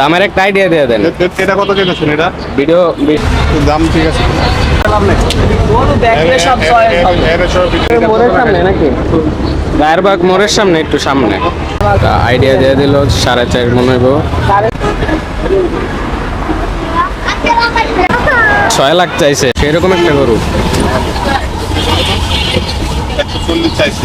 দামের একটা আইডিয়া দিয়ে দেন। এটা কত চেয়েছেন এটা? ভিডিও দাম ঠিক আছে। মোড়ের সামনে একটু সামনে। আইডিয়া দিয়ে দিল সাড়ে চার মনে হইব। ছয় লাখ চাইছে সেরকম একটা গরু। চাইছি।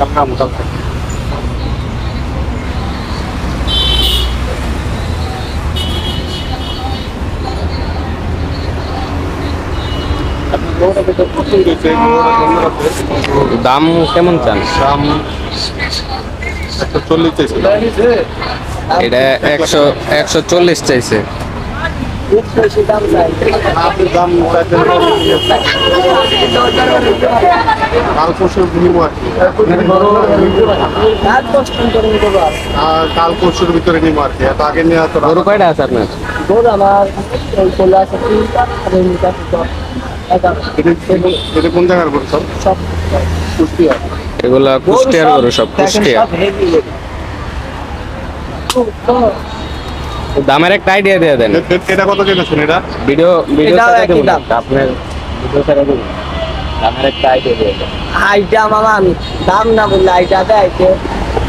বুঝছ তো হ্যাঁ দাম কেমন চান দাম একশো চল্লিশ চাইছি এটা একশো একশো চল্লিশ চাইছে দাম চাই আপনি দাম চাইছেন কাল পরশুর বিনিময় রাত কষ্ট করে নিতে পার আর কাল পরশুর ভিতরে নিব আর কি এত আগে নিয়ে তো গরু কয়টা আছে আপনার? গরু আমার চলে এটা কোন জায়গার গরু সব? সব কুষ্টিয়া এগুলা কুষ্টিয়ার সব গরু সব কুষ্টিয়া দামের একটা আইডিয়া দিয়ে দেন। এটা কত চেয়েছেন এটা? ভিডিও ভিডিও একই দাম। আপনার ভিডিও ছেড়ে দেবো। দামের একটা আইডিয়া দিয়ে দেন। আইটা মামা আমি দাম না বললে আইটা দেয় যে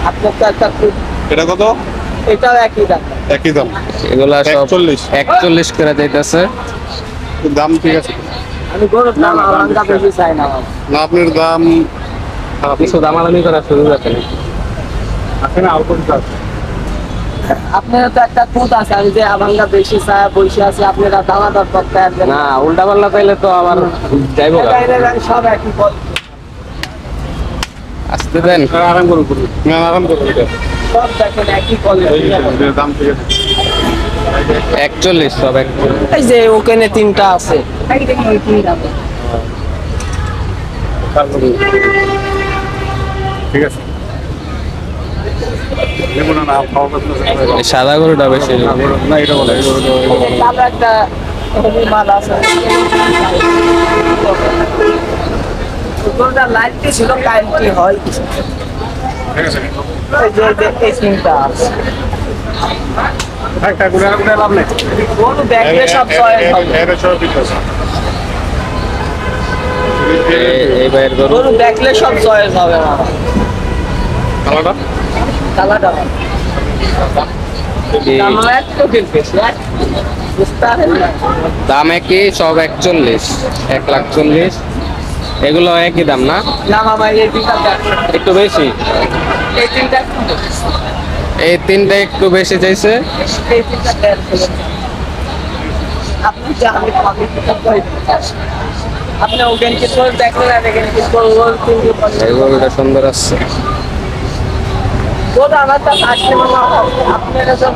আপনার তো একটা খুব এটা কত? এটাও একই দাম। একই দাম। এগুলা সব 41 একচল্লিশ করে যাইতেছে। দাম ঠিক আছে। আমি গরুর দাম আলাদা বেশি চাই না। না আপনার দাম কিছু করার সুযোগ আছে নাকি? আছে না অল্প আছে আপনারা তো একটা খুঁত আছে আমি যে আভাঙ্গা বেশি চায় বসে আছে আপনারা দামা দর করতে আসবেন। না উল্টা পাল্লা পাইলে তো আবার যাইবো সব একই বল। আসতে দেন। আরাম করুন করুন। না আরাম করুন সব দেখেন একই এই দাম ঠিক আছে একচল্লিশ সব একচল্লিশ এই যে ওখানে তিনটা আছে। ঠিক আছে নেব না না খাওয়া করতে এই সাদা গরুটা বেশি না এটা বলে। এই একটা মাল আছে। গরুটা ছিল হয় যে আছে। লাভ নেই। গরু দেখলে সব চয়েস হবে এর সব ঠিক এই- এই গরু। গরু দেখলে সব চয়েস হবে মামা কালাটা এই দাম একই সব একচল্লিশ এক লাখ চল্লিশ। এগুলো একই দাম না? একটু বেশি? এই তিনটা একটু বেশি। চাইছে? সুন্দর আসছে ওটা আমার তো আসলে মামা আপনারা সব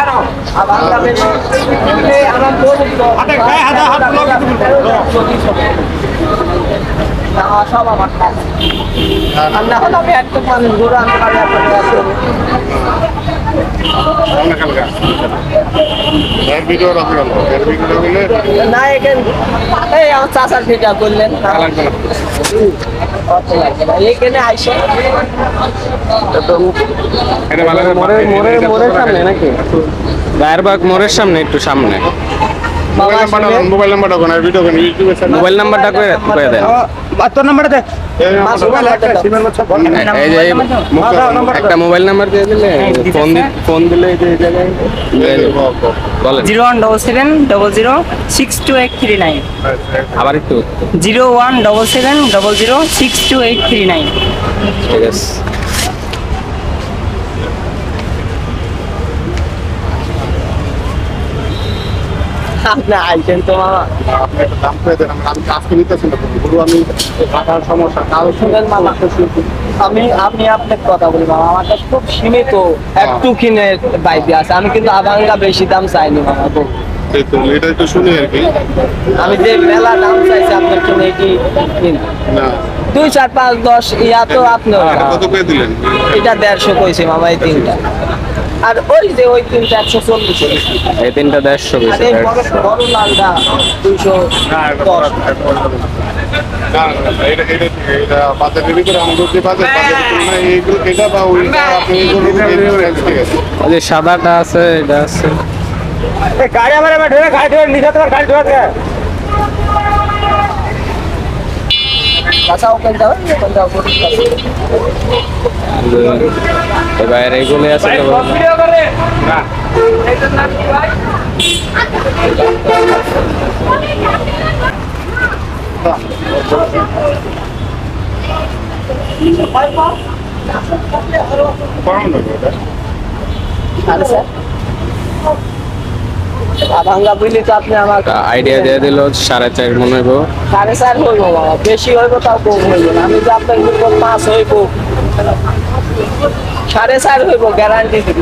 আরও আবার আমার বড় হাতে গায়ে হাতে হাত না সব আমার কাছে আর না হলে আমি একটা মানুষ ভিডিও গেলে না এখানে চাচার ভিডিও করলেন। মোড়ের সামনে নাকি? রায়েরবাগ মোড়ের সামনে একটু সামনে। মোবাইল নাম্বারটা মোবাইল নাম্বারটা কোন ভিডিও কোন ইউটিউবে মোবাইল নাম্বারটা করে করে দেন? তোর নাম্বারটা দে। একটা মোবাইল নাম্বার দিয়ে দিলে ফোন ফোন দিলে এই জায়গায় বলেন। Zero one double seven double zero six two eight three nine. আবার একটু zero one double seven double zero six two eight three nine. ঠিক আছে। আপনি আইছেন তো মামা। আপনি একটা দাম পেয়ে দেন আমি আজকে নিতেছি না গরু আমি রাখার সমস্যা কাল শুনেন মামা আমি আমি আপনার কথা বলি মামা আমার কাছে খুব সীমিত। একটু কিনে বাইকে আছে আমি কিন্তু আভাঙ্গা বেশি দাম চাইনি মামা তো এটা একটু শুনি আর কি। আমি যে মেলা দাম চাইছি আপনার জন্য এটি না। দুই চার পাঁচ দশ ইয়া তো আপনার। কত পেয়ে দিলেন? এটা দেড়শো কইছে মামা এই তিনটা। আর ওই যে ওই তিনটা একশো চল্লিশ। এই তিনটা দেড়শো আর এই বড় বড় লালটা দুইশো সাদাটা আছে এটা আছে। গাড়ি আমার এবার ঢুকে গাড়ি ঢুকে। নিচে তোমার গাড়ি ঢুকে কাঁচা ওখান যাবে ওখান যাব এবার এইগুলো আছে তো কম লাগবে এটা আরে স্যার ভাঙ্গা তো আপনি আইডিয়া দিয়ে দিল সাড়ে চার মনে হইব। সাড়ে চার হইব বাবা বেশি হইব তাও কম হইব না। আমি যে আপনার কিন্তু পাঁচ হইব। সাড়ে চার হইব গ্যারান্টি দিব।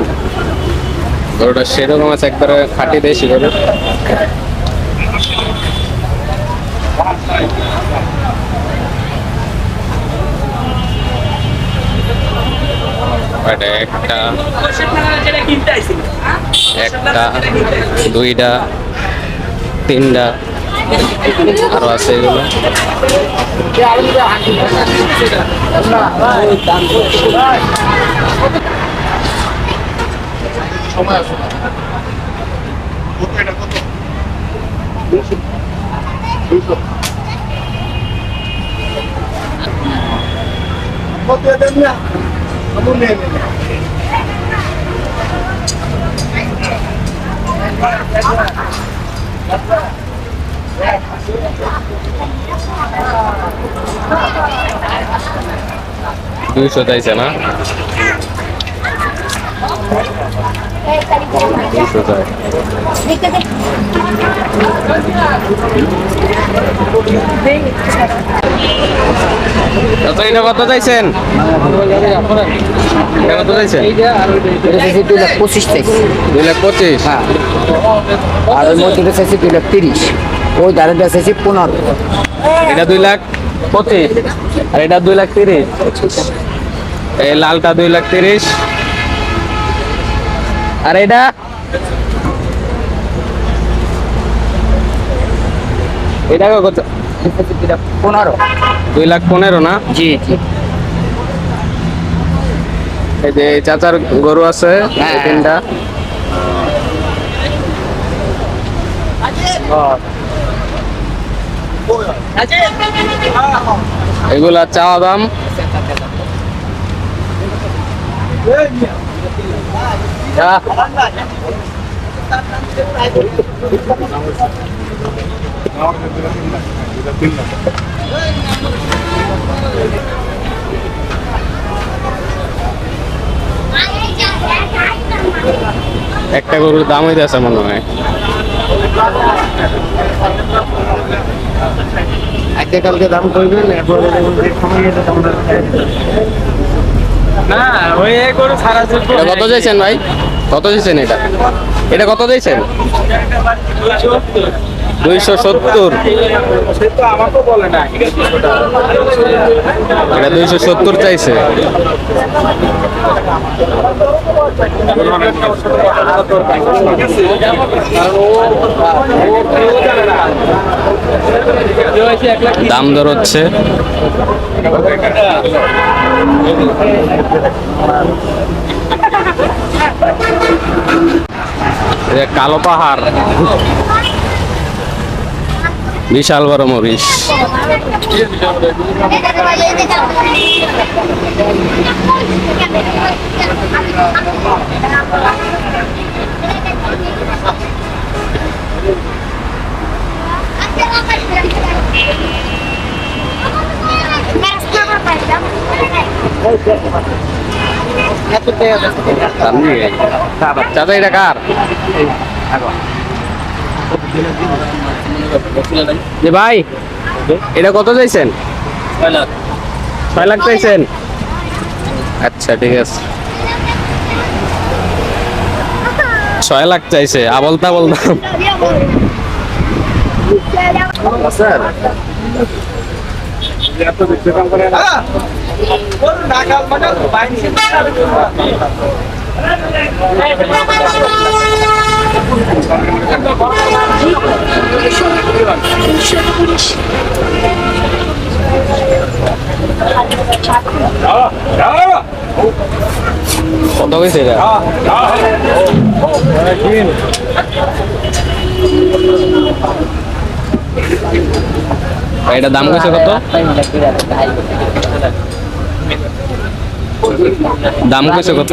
গরুটা সেরকম আছে একবারে খাটি দেশি গরু। এটা একটা একটা দুইটা তিনটা আরও আছে এগুলো ওই দাম সময় আছে কত দুইশো চাইছে না? দুইশো চাই। কত এটা কত চাইছেন? এটা কত চাইছেন? দুই লাখ পঁচিশ চাইছি। দুই লাখ পঁচিশ। হ্যাঁ। আর ওই মধ্যে চাইছি দুই লাখ তিরিশ। ওই দাঁড়িয়ে চাইছি পনেরো। এটা দুই লাখ পঁচিশ। আর এটা দুই লাখ তিরিশ। এই লালটা দুই লাখ তিরিশ। আর এটা? এটা কত? পনেরো। দুই লাখ পনেরো না জি জি এই যে চাচার গরু আছে হ্যাঁ। তিনটা এগুলা চাওয়া দাম যা। একটা গরুর দাম হইতেছে মনে হয়। আজকে কালকে দাম করবেন কত চাইছেন ভাই? কত চাইছেন এটা? এটা কত চাইছেন? দুইশো সত্তর। এটা দুইশো সত্তর চাইছে। দাম দর হচ্ছে। কালো পাহাড়। বিশাল বড় মরিচ। চাচা এটা কার? যে ভাই, এটা কত চাইছেন? ছয় লাখ চাইছেন? আচ্ছা ঠিক আছে। ছয় লাখ চাইছে, আবল তাবল দাম। স্যার করে না কত হয়েছে এটা দাম কইছে কত? দাম কইছে কত?